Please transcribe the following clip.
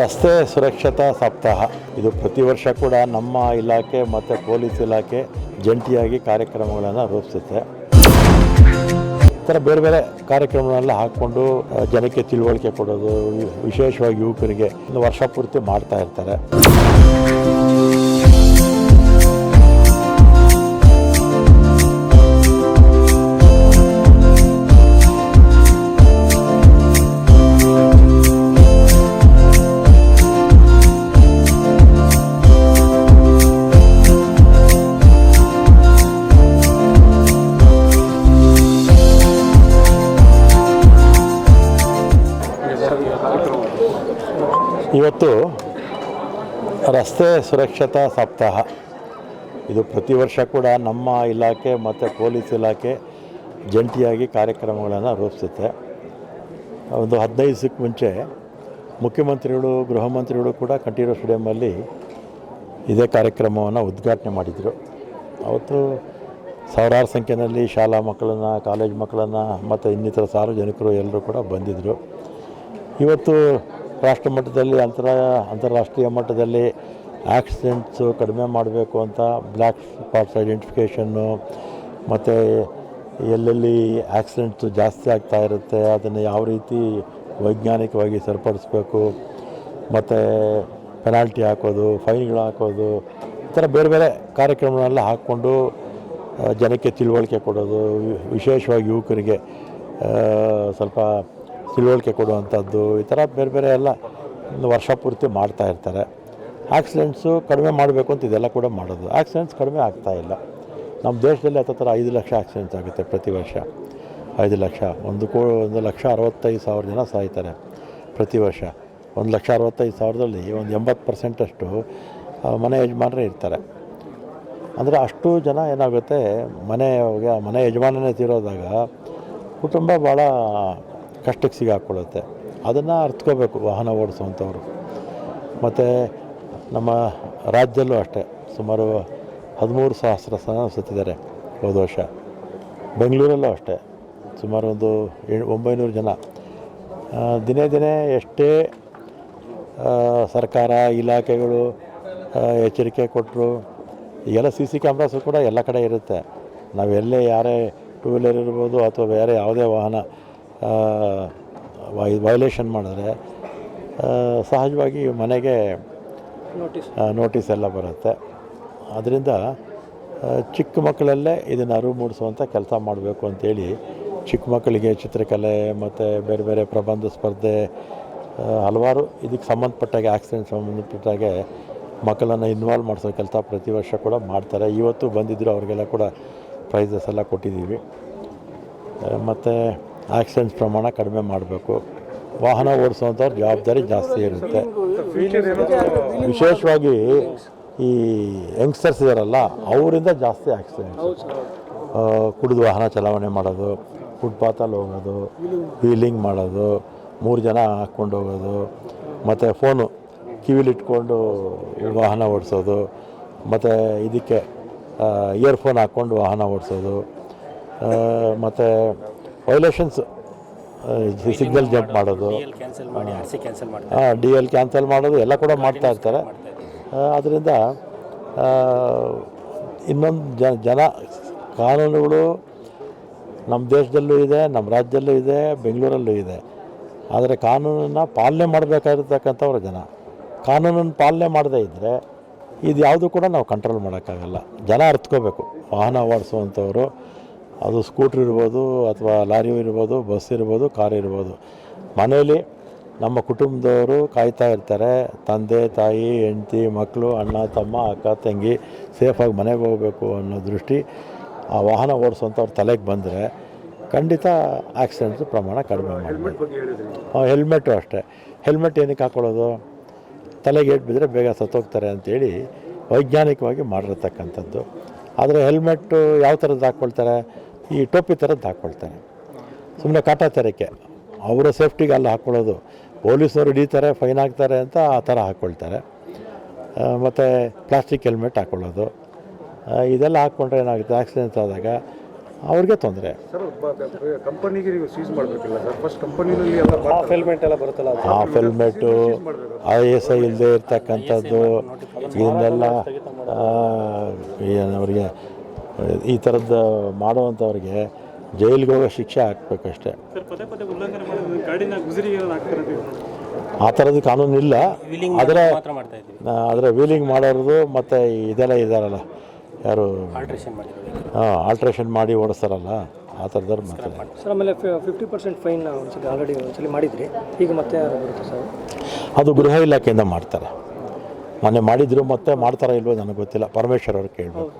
ರಸ್ತೆ ಸುರಕ್ಷತಾ ಸಪ್ತಾಹ. ಇದು ಪ್ರತಿ ವರ್ಷ ಕೂಡ ನಮ್ಮ ಇಲಾಖೆ ಮತ್ತು ಪೊಲೀಸ್ ಇಲಾಖೆ ಜಂಟಿಯಾಗಿ ಕಾರ್ಯಕ್ರಮಗಳನ್ನು ರೂಪಿಸುತ್ತೆ. ಈ ಥರ ಬೇರೆ ಬೇರೆ ಕಾರ್ಯಕ್ರಮಗಳನ್ನೆಲ್ಲ ಹಾಕ್ಕೊಂಡು ಜನಕ್ಕೆ ತಿಳುವಳಿಕೆ ಕೊಡೋದು, ವಿಶೇಷವಾಗಿ ಯುವಕರಿಗೆ ವರ್ಷ ಪೂರ್ತಿ ಮಾಡ್ತಾ ಇರ್ತಾರೆ. ಇವತ್ತು ರಸ್ತೆ ಸುರಕ್ಷತಾ ಸಪ್ತಾಹ. ಇದು ಪ್ರತಿ ವರ್ಷ ಕೂಡ ನಮ್ಮ ಇಲಾಖೆ ಮತ್ತು ಪೊಲೀಸ್ ಇಲಾಖೆ ಜಂಟಿಯಾಗಿ ಕಾರ್ಯಕ್ರಮಗಳನ್ನು ರೂಪಿಸುತ್ತೆ. ಒಂದು ಹದಿನೈದು ದಿವಸಕ್ಕೆ ಮುಂಚೆ ಮುಖ್ಯಮಂತ್ರಿಗಳು, ಗೃಹ ಮಂತ್ರಿಗಳು ಕೂಡ ಕಂಠೀರವ ಸ್ಟೇಡಿಯಮಲ್ಲಿ ಇದೇ ಕಾರ್ಯಕ್ರಮವನ್ನು ಉದ್ಘಾಟನೆ ಮಾಡಿದರು. ಅವತ್ತು ಸಾವಿರಾರು ಸಂಖ್ಯೆಯಲ್ಲಿ ಶಾಲಾ ಮಕ್ಕಳನ್ನು, ಕಾಲೇಜ್ ಮಕ್ಕಳನ್ನು ಮತ್ತು ಇನ್ನಿತರ ಸಾರ್ವಜನಿಕರು ಎಲ್ಲರೂ ಕೂಡ ಬಂದಿದ್ದರು ಇವತ್ತು ರಾಷ್ಟ್ರ ಮಟ್ಟದಲ್ಲಿ ಅಂತರ ಅಂತಾರಾಷ್ಟ್ರೀಯ ಮಟ್ಟದಲ್ಲಿ ಆಕ್ಸಿಡೆಂಟ್ಸು ಕಡಿಮೆ ಮಾಡಬೇಕು ಅಂತ ಬ್ಲ್ಯಾಕ್ ಸ್ಪಾಟ್ಸ್ ಐಡೆಂಟಿಫಿಕೇಷನ್ನು ಮತ್ತು ಎಲ್ಲೆಲ್ಲಿ ಆಕ್ಸಿಡೆಂಟ್ಸು ಜಾಸ್ತಿ ಆಗ್ತಾ ಇರುತ್ತೆ, ಅದನ್ನು ಯಾವ ರೀತಿ ವೈಜ್ಞಾನಿಕವಾಗಿ ಸರಿಪಡಿಸ್ಬೇಕು, ಮತ್ತು ಪೆನಾಲ್ಟಿ ಹಾಕೋದು, ಫೈನ್ಗಳು ಹಾಕೋದು, ಈ ಥರ ಬೇರೆ ಬೇರೆ ಕಾರ್ಯಕ್ರಮಗಳನ್ನೆಲ್ಲ ಹಾಕ್ಕೊಂಡು ಜನಕ್ಕೆ ತಿಳುವಳಿಕೆ ಕೊಡೋದು, ವಿಶೇಷವಾಗಿ ಯುವಕರಿಗೆ ಸ್ವಲ್ಪ ತಿಳುವಳಿಕೆ ಕೊಡುವಂಥದ್ದು, ಈ ಥರ ಬೇರೆ ಬೇರೆ ಎಲ್ಲ ವರ್ಷ ಪೂರ್ತಿ ಮಾಡ್ತಾ ಇರ್ತಾರೆ. ಆಕ್ಸಿಡೆಂಟ್ಸು ಕಡಿಮೆ ಮಾಡಬೇಕು ಅಂತ ಇದೆಲ್ಲ ಕೂಡ ಮಾಡೋದು. ಆಕ್ಸಿಡೆಂಟ್ಸ್ ಕಡಿಮೆ ಆಗ್ತಾ ಇಲ್ಲ. ನಮ್ಮ ದೇಶದಲ್ಲಿ ಹತ್ತತ್ರ ಐದು ಲಕ್ಷ ಆಕ್ಸಿಡೆಂಟ್ಸ್ ಆಗುತ್ತೆ ಪ್ರತಿ ವರ್ಷ. ಐದು ಲಕ್ಷ. ಒಂದು ಕೋ, ಒಂದು ಲಕ್ಷ ಅರವತ್ತೈದು ಸಾವಿರ ಜನ ಸಾಯ್ತಾರೆ ಪ್ರತಿ ವರ್ಷ. ಒಂದು ಲಕ್ಷ ಅರವತ್ತೈದು ಸಾವಿರದಲ್ಲಿ ಒಂದು ಎಂಬತ್ತು ಪರ್ಸೆಂಟಷ್ಟು ಮನೆ ಯಜಮಾನರೇ ಇರ್ತಾರೆ. ಅಂದರೆ ಅಷ್ಟು ಜನ ಏನಾಗುತ್ತೆ ಮನೆ ಮನೆ ಯಜಮಾನನೇ ತೀರೋದಾಗ ಕುಟುಂಬ ಭಾಳ ಕಷ್ಟಕ್ಕೆ ಸಿಗಾಕೊಳ್ಳುತ್ತೆ. ಅದನ್ನು ಅರ್ಥಕೋಬೇಕು ವಾಹನ ಓಡಿಸುವಂಥವ್ರು ಮತ್ತು ನಮ್ಮ ರಾಜ್ಯದಲ್ಲೂ ಅಷ್ಟೇ, ಸುಮಾರು ಹದಿಮೂರು ಸಹಸ್ರ ಸ್ಥಾನ ಸತ್ತಿದ್ದಾರೆ ಹೋದ ವರ್ಷ. ಬೆಂಗಳೂರಲ್ಲೂ ಅಷ್ಟೇ, ಸುಮಾರು ಒಂದು ಒಂಬೈನೂರು ಜನ. ದಿನೇ ದಿನೇ ಎಷ್ಟೇ ಸರ್ಕಾರ, ಇಲಾಖೆಗಳು ಎಚ್ಚರಿಕೆ ಕೊಟ್ಟರು ಎಲ್ಲ ಸಿ ಸಿ ಕ್ಯಾಮ್ರಾಸು ಕೂಡ ಎಲ್ಲ ಕಡೆ ಇರುತ್ತೆ. ನಾವು ಎಲ್ಲೇ ಯಾರೇ ಟೂ ವೀಲರ್ ಇರ್ಬೋದು ಅಥವಾ ಬೇರೆ ಯಾವುದೇ ವಾಹನ ವೈಲೇಷನ್ ಮಾಡಿದ್ರೆ ಸಹಜವಾಗಿ ಮನೆಗೆ ನೋಟಿಸ್ ನೋಟಿಸ್ ಎಲ್ಲ ಬರುತ್ತೆ. ಅದರಿಂದ ಚಿಕ್ಕ ಮಕ್ಕಳಲ್ಲೇ ಇದನ್ನು ಅರಿವು ಮೂಡಿಸುವಂಥ ಕೆಲಸ ಮಾಡಬೇಕು ಅಂತೇಳಿ ಚಿಕ್ಕ ಮಕ್ಕಳಿಗೆ ಚಿತ್ರಕಲೆ ಮತ್ತು ಬೇರೆ ಬೇರೆ ಪ್ರಬಂಧ ಸ್ಪರ್ಧೆ ಹಲವಾರು ಇದಕ್ಕೆ ಸಂಬಂಧಪಟ್ಟಾಗೆ ಆಕ್ಸಿಡೆಂಟ್ ಸಂಬಂಧಪಟ್ಟಾಗೆ ಮಕ್ಕಳನ್ನು ಇನ್ವಾಲ್ವ್ ಮಾಡಿಸೋ ಕೆಲಸ ಪ್ರತಿ ವರ್ಷ ಕೂಡ ಮಾಡ್ತಾರೆ. ಇವತ್ತು ಬಂದಿದ್ದರು ಅವ್ರಿಗೆಲ್ಲ ಕೂಡ ಪ್ರೈಸಸ್ ಎಲ್ಲ ಕೊಟ್ಟಿದ್ದೀವಿ. ಮತ್ತು ಆಕ್ಸಿಡೆಂಟ್ಸ್ ಪ್ರಮಾಣ ಕಡಿಮೆ ಮಾಡಬೇಕು. ವಾಹನ ಓಡಿಸುವಂಥವ್ರ ಜವಾಬ್ದಾರಿ ಜಾಸ್ತಿ ಇರುತ್ತೆ. ವಿಶೇಷವಾಗಿ ಈ ಯಂಗ್ಸ್ಟರ್ಸ್ ಇದಾರಲ್ಲ, ಅವರಿಂದ ಜಾಸ್ತಿ ಆಕ್ಸಿಡೆಂಟ್ ಕುಡಿದು ವಾಹನ ಚಲಾವಣೆ ಮಾಡೋದು ಫುಟ್ಪಾತಲ್ಲಿ ಹೋಗೋದು ವೀಲಿಂಗ್ ಮಾಡೋದು, ಮೂರು ಜನ ಹಾಕ್ಕೊಂಡು ಹೋಗೋದು, ಮತ್ತು ಫೋನು ಕಿವಿಲಿಟ್ಕೊಂಡು ವಾಹನ ಓಡಿಸೋದು, ಮತ್ತು ಇದಕ್ಕೆ ಇಯರ್ಫೋನ್ ಹಾಕ್ಕೊಂಡು ವಾಹನ ಓಡಿಸೋದು ಮತ್ತು ವೈಲೇಷನ್ಸ್ ಸಿಗ್ನಲ್ ಜಂಪ್ ಮಾಡೋದು. ಹಾಂ ಡಿ ಎಲ್ ಕ್ಯಾನ್ಸಲ್ ಮಾಡೋದು ಎಲ್ಲ ಕೂಡ ಮಾಡ್ತಾ ಇರ್ತಾರೆ. ಆದ್ದರಿಂದ ಇನ್ನೊಂದು ಜನ ಜನ ಕಾನೂನುಗಳು ನಮ್ಮ ದೇಶದಲ್ಲೂ ಇದೆ ನಮ್ಮ ರಾಜ್ಯದಲ್ಲೂ ಇದೆ ಬೆಂಗಳೂರಲ್ಲೂ ಇದೆ. ಆದರೆ ಕಾನೂನನ್ನು ಪಾಲನೆ ಮಾಡಬೇಕಾಗಿರ್ತಕ್ಕಂಥವ್ರು ಜನ. ಕಾನೂನನ್ನು ಪಾಲನೆ ಮಾಡದೇ ಇದ್ದರೆ ಇದು ಯಾವುದು ಕೂಡ ನಾವು ಕಂಟ್ರೋಲ್ ಮಾಡೋಕ್ಕಾಗಲ್ಲ. ಜನ ಅರ್ಥಕೋಬೇಕು ವಾಹನ ಓಡಿಸುವಂಥವ್ರು ಅದು ಸ್ಕೂಟ್ರ್ ಇರ್ಬೋದು ಅಥವಾ ಲಾರಿ ಇರ್ಬೋದು ಬಸ್ ಇರ್ಬೋದು ಕಾರ್ ಇರ್ಬೋದು. ಮನೇಲಿ ನಮ್ಮ ಕುಟುಂಬದವರು ಕಾಯ್ತಾ ಇರ್ತಾರೆ. ತಂದೆ ತಾಯಿ ಹೆಂಡ್ತಿ ಮಕ್ಕಳು ಅಣ್ಣ ತಮ್ಮ ಅಕ್ಕ ತಂಗಿ ಸೇಫಾಗಿ ಮನೆಗೆ ಹೋಗಬೇಕು ಅನ್ನೋ ದೃಷ್ಟಿ ಆ ವಾಹನ ಓಡಿಸುವಂಥವ್ರ ತಲೆಗೆ ಬಂದರೆ ಖಂಡಿತ ಆಕ್ಸಿಡೆಂಟ್ ಪ್ರಮಾಣ ಕಡಿಮೆ ಮಾಡಬೇಕು ಹೆಲ್ಮೆಟ್ಟು ಅಷ್ಟೇ. ಹೆಲ್ಮೆಟ್ ಏನಕ್ಕೆ ಹಾಕ್ಕೊಳ್ಳೋದು ತಲೆಗೆ ಏಟ್ ಬಿದ್ದರೆ ಬೇಗ ಸತ್ತೋಗ್ತಾರೆ ಅಂತೇಳಿ ವೈಜ್ಞಾನಿಕವಾಗಿ ಮಾಡಿರತಕ್ಕಂಥದ್ದು. ಆದರೆ ಹೆಲ್ಮೆಟ್ಟು ಯಾವ ಥರದ್ದು ಹಾಕ್ಕೊಳ್ತಾರೆ? ಈ ಟೋಪಿ ಥರದ್ದು ಹಾಕ್ಕೊಳ್ತಾನೆ ಸುಮ್ಮನೆ ಕಾಟಾಚಾರಕ್ಕೆ ಅವರ ಸೇಫ್ಟಿಗೆ ಅಲ್ಲಿ ಹಾಕ್ಕೊಳ್ಳೋದು ಪೊಲೀಸರು ಹಿಡಿತಾರೆ ಫೈನ್ ಹಾಕ್ತಾರೆ ಅಂತ ಆ ಥರ ಹಾಕ್ಕೊಳ್ತಾರೆ ಮತ್ತು ಪ್ಲಾಸ್ಟಿಕ್ ಹೆಲ್ಮೆಟ್ ಹಾಕ್ಕೊಳ್ಳೋದು ಇದೆಲ್ಲ ಹಾಕ್ಕೊಂಡ್ರೆ ಏನಾಗುತ್ತೆ? ಆಕ್ಸಿಡೆಂಟ್ ಆದಾಗ ಅವ್ರಿಗೆ ತೊಂದರೆ. ಸರ್ ಕಂಪನಿಗೆ ನೀವು ಸೀಸ್ ಮಾಡಬೇಕಿಲ್ಲ ಸರ್? ಫಸ್ಟ್ ಕಂಪನಿನಲ್ಲಿ ಎಲ್ಲ ಹಾಫ್ ಹೆಲ್ಮೆಟ್ ಎಲ್ಲ ಬರುತ್ತಲ್ಲ ಅದು? Half helmet I S I ಇಲ್ಲದೆ ಇರ್ತಕ್ಕಂಥದ್ದು ಇದನ್ನೆಲ್ಲ ಅವ್ರಿಗೆ ಈ ಥರದ್ದು ಮಾಡುವಂಥವ್ರಿಗೆ ಜೈಲಿಗೆ ಹೋಗೋ ಶಿಕ್ಷೆ ಹಾಕ್ಬೇಕಷ್ಟೇ. ಸರ್ ಪದೇ ಪದೇ ಉಲ್ಲಂಘನೆ ಮಾಡೋದು ಗಾಡಿನ ಗುಜರಿಗೆ ಹಾಕ್ತಿರೋದು ಆ ಥರದ್ದು ಕಾನೂನು ಇಲ್ಲ ಆದರೆ ಮಾತ್ರ ಮಾಡ್ತಾ ಇದ್ದೀವಿ. ಆದರೆ ವೀಲಿಂಗ್ ಮಾಡೋದು ಮತ್ತು ಇದೆಲ್ಲ ಇದ್ದಾರಲ್ಲ ಯಾರು? ಹಾಂ ಆಲ್ಟ್ರೇಷನ್ ಮಾಡಿ ಓಡಿಸ್ತಾರಲ್ಲ ಆ ಥರದವ್ರು ಮಾತ್ರ. ಸರ್ ಆಮೇಲೆ ಫಿಫ್ಟಿ ಪರ್ಸೆಂಟ್ ಫೈನ್ ಒಂದ್ಸಲ ಆಲ್ರೆಡಿ ಒಂದ್ಸಲ ಮಾಡಿದ್ರಿ. ಈಗ ಮತ್ತೆ ಬರುತ್ತೆ ಸರ್ ಅದು ಗೃಹ ಇಲಾಖೆಯಿಂದ ಮಾಡ್ತಾರೆ. ಮೊನ್ನೆ ಮಾಡಿದ್ರು ಮತ್ತೆ ಮಾಡ್ತಾರಾ ಇಲ್ವೋ ನನಗೆ ಗೊತ್ತಿಲ್ಲ. ಪರಮೇಶ್ವರ್ ಅವ್ರು ಕೇಳಬೇಕು.